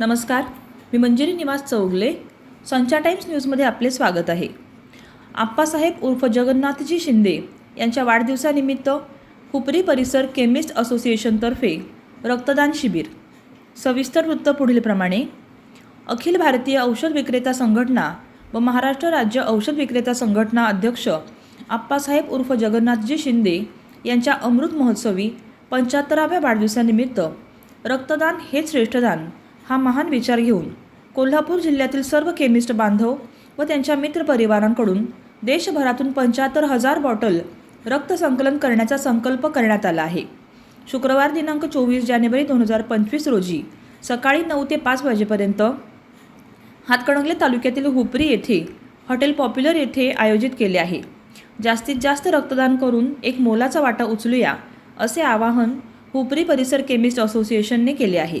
नमस्कार. मी मंजिरी निवास चौगले. संचा टाइम्स न्यूजमध्ये आपले स्वागत आहे. आप्पासाहेब उर्फ जगन्नाथजी शिंदे यांच्या वाढदिवसानिमित्त हुपरी परिसर केमिस्ट असोसिएशनतर्फे रक्तदान शिबिर. सविस्तर वृत्त पुढीलप्रमाणे अखिल भारतीय औषध विक्रेता संघटना व महाराष्ट्र राज्य औषध विक्रेता संघटना अध्यक्ष आप्पासाहेब उर्फ जगन्नाथजी शिंदे यांच्या अमृत महोत्सवी पंच्याहत्तराव्या वाढदिवसानिमित्त रक्तदान हे श्रेष्ठदान हा महान विचार घेऊन कोल्हापूर जिल्ह्यातील सर्व केमिस्ट बांधव व त्यांच्या मित्रपरिवारांकडून देशभरातून पंच्याहत्तर हजार बॉटल रक्त संकलन करण्याचा संकल्प करण्यात आला आहे. शुक्रवार दिनांक चोवीस जानेवारी दोन हजार पंचवीस रोजी सकाळी नऊ ते पाच वाजेपर्यंत हातकणंगले तालुक्यातील हुपरी येथे हॉटेल पॉप्युलर येथे आयोजित केले आहे. जास्तीत जास्त रक्तदान करून एक मोलाचा वाटा उचलूया असे आवाहन हुपरी परिसर केमिस्ट असोसिएशनने केले आहे.